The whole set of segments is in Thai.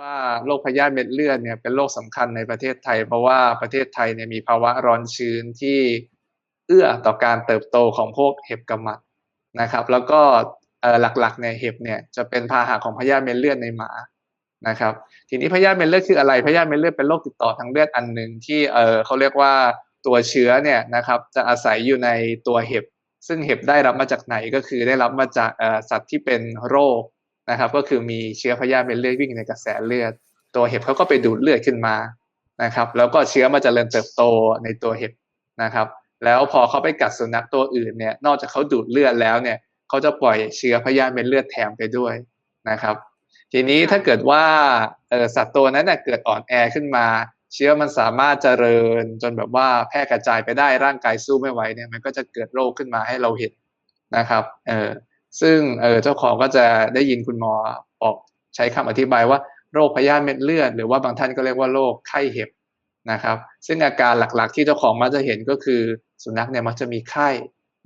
ว่าโรคพยาธิเม็ดเลือดเนี่ยเป็นโรคสำคัญในประเทศไทย เพราะว่าประเทศไทยเนี่ยมีภาวะร้อนชื้นที่เอื้อต่อการเติบโตของพวกเห็บกำมัดนะครับ แล้วก็หลักๆเนี่ยเห็บเนี่ยจะเป็นพาหะของพยาธิเม็ดเลือดในหมานะครับ ทีนี้พยาธิเม็ดเลือดคืออะไรพยาธิเม็ดเลือดเป็นโรคติดต่อทางเลือดอันหนึ่งที่เออเขาเรียกว่าตัวเชื้อเนี่ยนะครับจะอาศัยอยู่ในตัวเห็บ ซึ่งเห็บได้รับมาจากไหนก็คือได้รับมาจากสัตว์ที่เป็นโรค นะครับ ก็คือมีเชื้อพยาธิเม็ดเลือดวิ่งในกระแสเลือด ตัวเห็บเขาก็ไปดูดเลือดขึ้นมานะครับ แล้วก็เชื้อมาเจริญเติบโตในตัวเห็บนะครับ แล้วพอเขาไปกัดสุนัขตัวอื่นเนี่ยนอกจากเขาดูดเลือดแล้วเนี่ยเขาจะปล่อยเชื้อพยาธิเม็ดเลือดแถมไปด้วยนะครับ ทีนี้ถ้าเกิดว่าสัตว์ตัวนั้นน่ะเกิดอ่อนแอขึ้นมา เชื้อมันสามารถเจริญจนแบบว่าแพร่กระจายไปได้ร่างกายสู้ไม่ไหวเนี่ยมันก็จะเกิดโรคขึ้นมาให้เราเห็นนะครับ เออ ซึ่งเออเจ้าของก็จะได้ยินคุณหมอออกใช้คำอธิบายว่าโรคพยาธิเม็ดเลือด หรือว่าบางท่านก็เรียกว่าโรคไข้เห็บนะครับ ซึ่งอาการหลักๆ ที่เจ้าของมักจะเห็นก็คือสุนัขเนี่ยมักจะมีไข้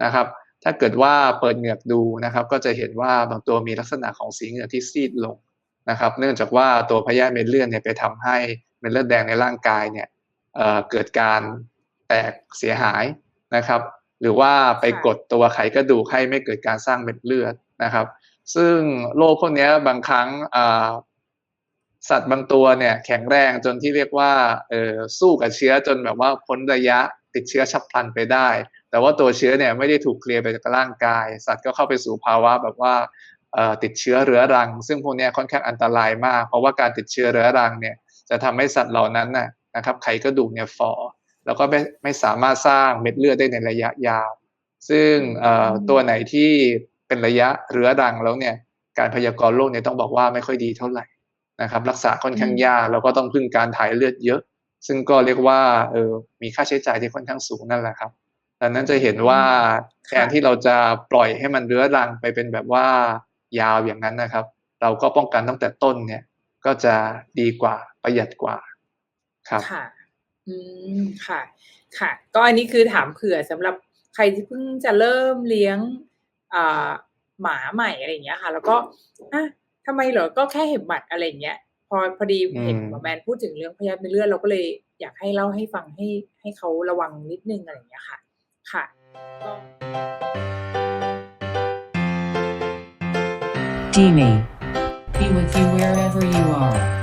นะครับ ถ้าเกิดว่าเปิดเหงือกดูนะครับ ก็จะเห็นว่าบางตัวมีลักษณะของสีเหงือกที่ซีดลงนะครับ เนื่องจากว่าตัวพยาธิเม็ดเลือดเนี่ยไปทำให้เม็ดเลือดแดงในร่างกายเนี่ยเเกิดการแตกเสียหายนะครับ หรือว่าไปกดตัวไขกระดูกให้ไม่เกิดการสร้างเม็ดเลือดนะครับ ซึ่งโรคพวกเนี้ยบางครั้งอ่าสัตว์บางตัวเนี่ยแข็งแรงจนที่เรียกว่าเออสู้กับเชื้อจนแบบว่าพ้นระยะติดเชื้อฉับพลันไปได้ แต่ว่าตัวเชื้อเนี่ยไม่ได้ถูกเคลียร์ไปจากร่างกาย สัตว์ก็เข้าไปสู่ภาวะแบบว่าเอ่อติดเชื้อเรื้อรัง ซึ่งพวกเนี้ยค่อนข้างอันตรายมาก เพราะว่าการติดเชื้อเรื้อรังเนี่ยจะทำให้สัตว์เหล่านั้นน่ะนะครับไขกระดูกเนี่ยฝ่อ แล้วก็ไม่ไม่สามารถสร้างเม็ดเลือดได้ในระยะยาว ซึ่งเอ่อตัวไหนที่เป็นระยะเรื้อรังแล้วเนี่ยการพยากรณ์โรคเนี่ยต้องบอกว่าไม่ค่อยดีเท่าไหร่นะครับ รักษาค่อนข้างยากแล้วก็ต้องพึ่งการถ่ายเลือดเยอะ ซึ่งก็เรียกว่าเออมีค่าใช้จ่ายที่ค่อนข้างสูงนั่นแหละครับดังนั้นจะเห็นว่าแทนที่เราจะปล่อยให้มันเรื้อรังไปเป็นแบบว่ายาวอย่างนั้นนะครับ เราก็ป้องกันตั้งแต่ต้นเนี่ยก็จะดีกว่าประหยัดกว่าครับค่ะ อืมค่ะ ค่ะ ก็อันนี้คือถามเผื่อสำหรับใครที่เพิ่งจะเริ่มเลี้ยงอ่าหมาใหม่อะไรอย่างเงี้ยค่ะ แล้วก็อะทำไมเหรอก็แค่เห็บหมัดอะไรอย่างเงี้ย พอพอดีอืมเห็นหมอแมนพูดถึงเรื่องพยาธิเป็นเลือดเราก็เลยอยากให้เล่าให้ฟังให้ให้เขาระวังนิดนึงอะไรอย่างเงี้ยค่ะ ค่ะก็ Dini. Be with you wherever you are.